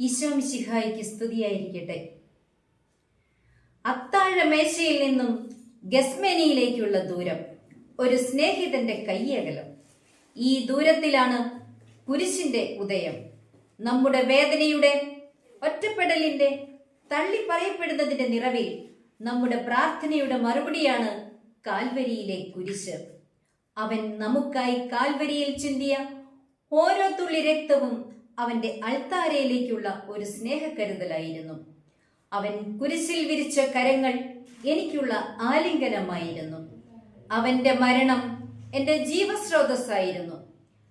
ഈശോമിശിഹായിക്ക് സ്തുതിയായിരിക്കട്ടെ. അത്താഴ മേശയിൽ നിന്നും ഗസ്മേനിയിലേക്കുള്ള ദൂരം ഒരു സ്നേഹിതന്റെ കൈയകലം ഈ ദൂരത്തിലാണ് കുരിശിന്റെ ഉദയം. നമ്മുടെ വേദനയുടെ ഒറ്റപ്പെടലിന്റെ തള്ളി പറയപ്പെടുന്നതിന്റെ നിറവിൽ നമ്മുടെ പ്രാർത്ഥനയുടെ മറുപടിയാണ് കാൽവരിയിലെ കുരിശ്. അവൻ നമുക്കായി കാൽവരിയിൽ ചിന്തിയ ഓരോ തുള്ളി രക്തവും അവന്റെ അൾത്താരയിലേക്കുള്ള ഒരു സ്നേഹക്കരുതലായിരുന്നു. അവൻ കുരിശിൽ വിരിച്ച കരങ്ങൾ എനിക്കുള്ള ആലിംഗനമായിരുന്നു. അവന്റെ മരണം എന്റെ ജീവസ്രോതസ്സായിരുന്നു.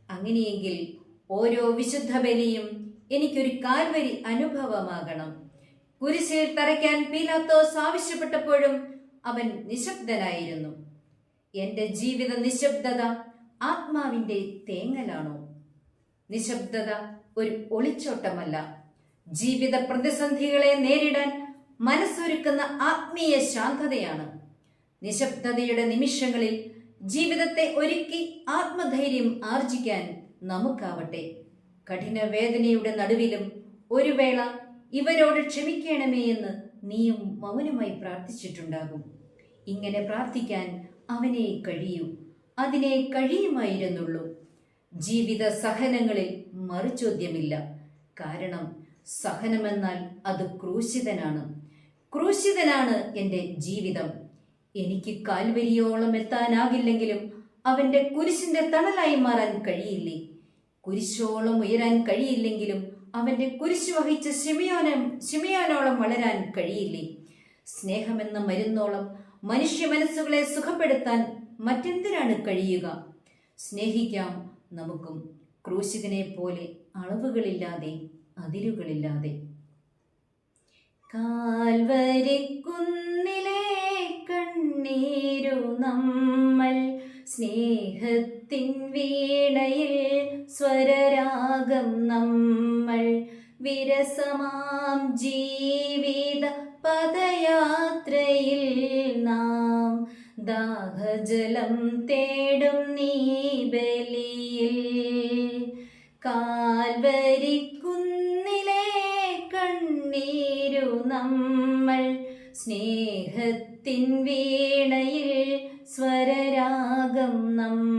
അങ്ങനെയെങ്കിൽ ഓരോ വിശുദ്ധ ബലിയും എനിക്കൊരു കാൽവരി അനുഭവമാകണം. കുരിശിൽ തറയ്ക്കാൻ പീലാത്തോസ് ആവശ്യപ്പെട്ടപ്പോഴും അവൻ നിശബ്ദനായിരുന്നു. എന്റെ ജീവിത നിശബ്ദത ആത്മാവിന്റെ തേങ്ങലാണോ? നിശബ്ദത ഒരു ഒളിച്ചോട്ടമല്ല. ജീവിത പ്രതിസന്ധികളെ നേരിടാൻ മനസ്സൊരുക്കുന്ന ആത്മീയ ശാന്തതയാണ്. നിശബ്ദതയുടെ നിമിഷങ്ങളിൽ ജീവിതത്തെ ഒരുക്കി ആത്മധൈര്യം ആർജിക്കാൻ നമുക്കാവട്ടെ. കഠിന വേദനയുടെ നടുവിലും ഒരു വേള ഇവരോട് ക്ഷമിക്കണമേ എന്ന് നീയും മൗനമായി പ്രാർത്ഥിച്ചിട്ടുണ്ടാകും. ഇങ്ങനെ പ്രാർത്ഥിക്കാൻ അവനെ കഴിയൂ. അതിനെ കഴിയുമായിരുന്നുള്ളൂ. ജീവിത സഹനങ്ങളിൽ മറുചോദ്യമില്ല. കാരണം സഹനമെന്നാൽ അത് ക്രൂശിതനാണ്. ക്രൂശിതനാണ് എന്റെ ജീവിതം. എനിക്ക് കാൽവരിയോളം എത്താനാകില്ലെങ്കിലും അവന്റെ കുരിശിന്റെ തണലായി മാറാൻ കഴിയില്ലേ? കുരിശോളം ഉയരാൻ കഴിയില്ലെങ്കിലും അവന്റെ കുരിശ് വഹിച്ച ശിമയോനം ശിമയോനോളം വളരാൻ കഴിയില്ലേ? സ്നേഹമെന്ന മരുന്നോളം മനുഷ്യ മനസ്സുകളെ സുഖപ്പെടുത്താൻ മറ്റെന്തിനാണ് കഴിയുക? സ്നേഹിക്കാം നമുക്കും ക്രൂശിതനെ പോലെ അളവുകളില്ലാതെ അതിരുകളില്ലാതെ. കാൽവരിക്കുന്നിലെ കണ്ണീരു നമ്മൾ സ്നേഹത്തിൻ വീണയിൽ സ്വരരാഗം നമ്മൾ വിരസമാം ജീവിത പദയാത്രയിൽ നാം ദാഹജലം തേടും നീ ബലിയിൽ കാൽവരിക്കുന്നിലെ കണ്ണീരു നമ്മൾ സ്നേഹത്തിൻ വീണയിൽ സ്വരരാഗം നമ്മൾ